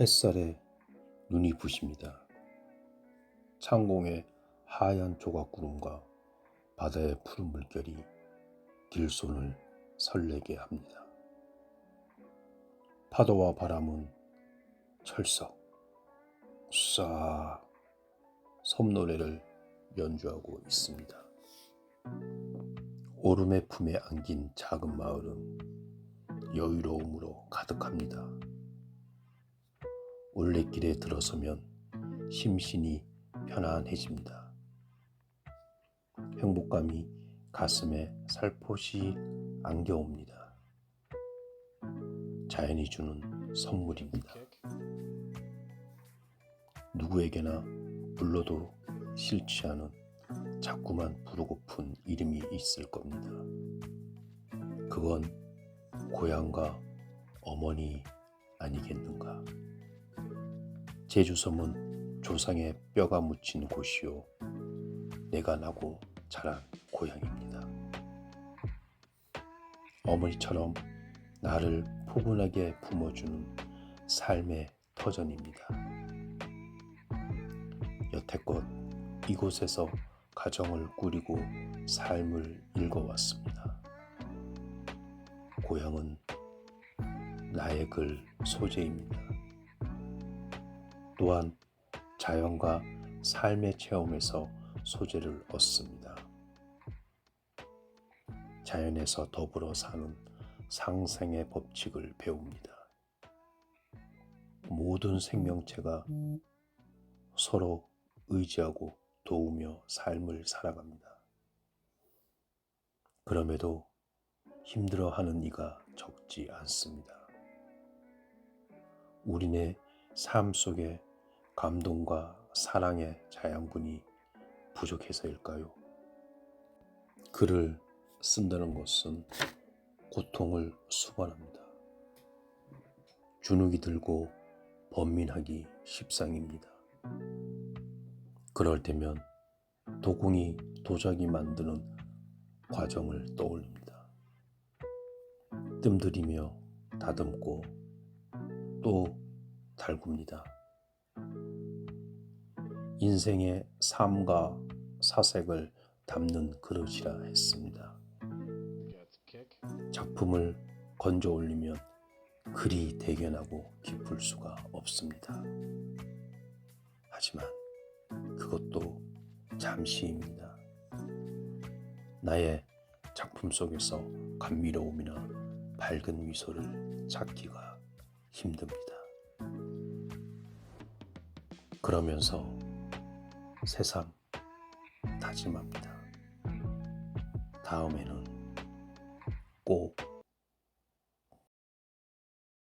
햇살에 눈이 부십니다. 창공의 하얀 조각구름과 바다의 푸른 물결이 길손을 설레게 합니다. 파도와 바람은 철썩, 쏴 섬노래를 연주하고 있습니다. 오름의 품에 안긴 작은 마을은 여유로움으로 가득합니다. 올레길에 들어서면 심신이 편안해집니다. 행복감이 가슴에 살포시 안겨옵니다. 자연이 주는 선물입니다. 누구에게나 불러도 싫지 않은 자꾸만 부르고픈 이름이 있을 겁니다. 그건 고향과 어머니 아니겠는가. 제주섬은 조상의 뼈가 묻힌 곳이요. 내가 나고 자란 고향입니다. 어머니처럼 나를 포근하게 품어주는 삶의 터전입니다. 여태껏 이곳에서 가정을 꾸리고 삶을 읽어왔습니다. 고향은 나의 글 소재입니다. 또한 자연과 삶의 체험에서 소재를 얻습니다. 자연에서 더불어 사는 상생의 법칙을 배웁니다. 모든 생명체가 서로 의지하고 도우며 삶을 살아갑니다. 그럼에도 힘들어하는 이가 적지 않습니다. 우리네 삶 속에 감동과 사랑의 자양분이 부족해서일까요? 글을 쓴다는 것은 고통을 수반합니다. 주눅이 들고 번민하기 십상입니다. 그럴 때면 도공이 도자기 만드는 과정을 떠올립니다. 뜸들이며 다듬고 또 달굽니다. 인생의 삶과 사색을 담는 그릇이라 했습니다. 작품을 건져 올리면 글이 대견하고 깊을 수가 없습니다. 하지만 그것도 잠시입니다. 나의 작품 속에서 감미로움이나 밝은 미소를 찾기가 힘듭니다. 그러면서 새삼 다짐합니다. 다음에는 꼭